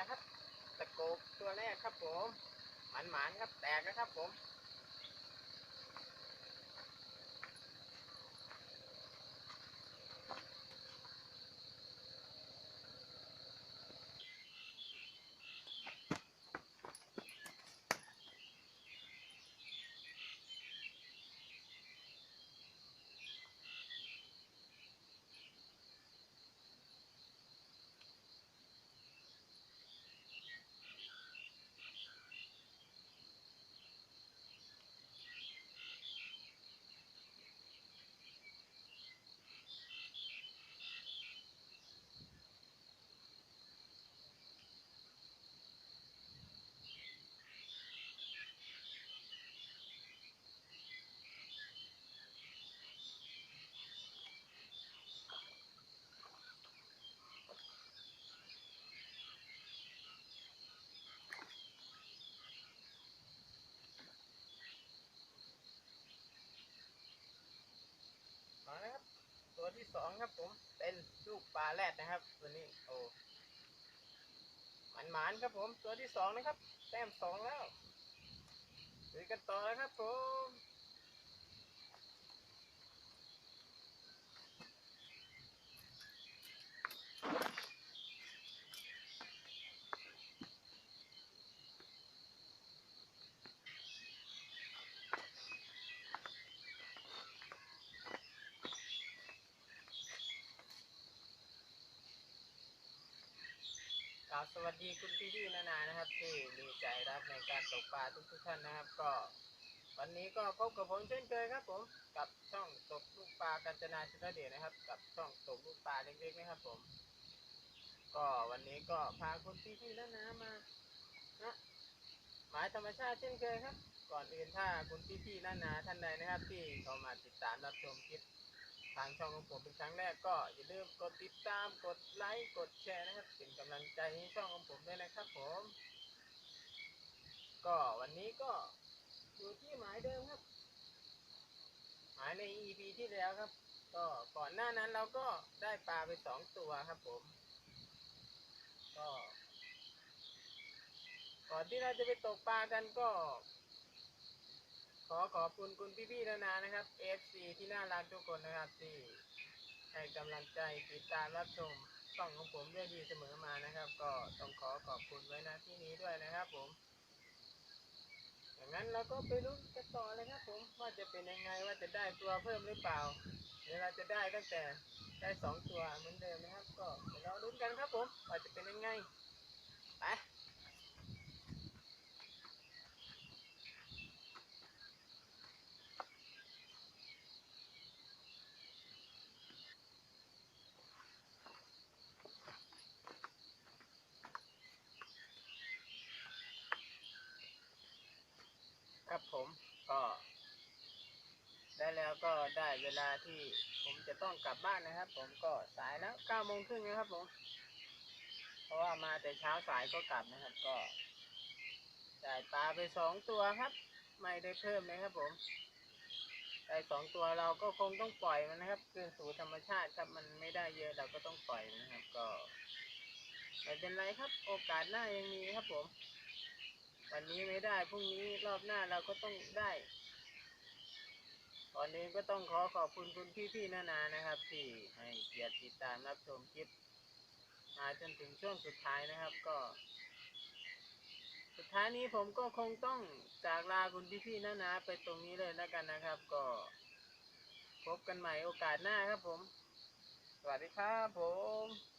นะครับตะโกบตัวแรกครับผมหมันหมันครับแตกนะครับผม สองครับผมเป็นลูกปลาแรดนะครับตัวนี้โอ้หมันหมานครับผมตัวที่สองนะครับ แต้มสองแล้วดูกันต่อแล้วครับผม กราบสวัสดีคุณพี่พี่นานานะครับ ที่มีใจรักในการตกปลาทุกทุกท่านนะครับ ก็ วันนี้ก็พบกับผมเช่นเคยครับผมกับช่องตกลูกปลากัญจนาชนเดชนะครับ กับช่องตกลูกปลาเล็กๆนะครับ ผม ก็วันนี้ก็พาคุณพี่พี่นานามานะหมายธรรมชาติเช่นเคยครับ ก่อนอื่นถ้าคุณพี่พี่นานาท่านใดนะครับ ที่เข้ามาติดตามรับชมคลิป ทางช่องของผมเป็นครั้งแรกก็อย่าลืมกดติดตามกดไลค์กดแชร์นะครับเป็นกำลังใจให้ช่องของผมด้วยนะครับผม ก็วันนี้ก็อยู่ที่หมายเดิมครับหมายใน EP ที่แล้วครับ ก็ก่อนหน้านั้นเราก็ได้ปลาไปสองตัวครับผม ก็ ก่อนที่เราจะไปตกปลากันก็ ขอขอบคุณคุณพี่ๆนานานะครับ FC ที่น่ารักทุกคนนะครับที่ให้กำลังใจติดตามรับชมช่องของผมด้วยดีเสมอมานะครับ ก็ต้องขอขอบคุณไว้นะที่นี้ด้วยนะครับผมอย่างนั้นเราก็ไปลุ้นกันต่อเลยครับผมว่าจะเป็นยังไงว่าจะได้ตัวเพิ่มหรือเปล่าเดี๋ยวเราจะได้ตั้งแต่ได้สองตัวเหมือนเดิมนะครับ ก็เดี๋ยวเราลุ้นกันครับผมว่าจะเป็นยังไงไป ครับผมก็ได้แล้วก็ได้เวลาที่ผมจะต้องกลับบ้านนะครับ ผมก็สายแล้วเก้าโมงครึ่งนะครับผมเพราะว่ามาแต่เช้าสายก็กลับนะครับ ก็ได้ปลาไปสองตัวครับ ไม่ได้เพิ่มเลยครับ ผมได้สองตัวเราก็คงต้องปล่อยมันนะครับคืนสู่ธรรมชาติครับมันไม่ได้เยอะเราก็ต้องปล่อยนนะครับ ก็ไม่เป็นไรครับ โอกาสหน้ายังมีครับผม วันนี้ไม่ได้พรุ่งนี้รอบหน้าเราก็ต้องได้ตอนนี้ก็ต้องขอขอบคุณคุณพี่ๆนานานะครับ ที่ให้เกียรติติดตามรับชมคลิปมาจนถึงช่วงสุดท้ายนะครับก็ สุดท้ายนี้ผมก็คงต้องจากลาคุณพี่ๆนานาไปตรงนี้เลยแล้วกันนะครับ ก็พบกันใหม่โอกาสหน้าครับผม สวัสดีครับผม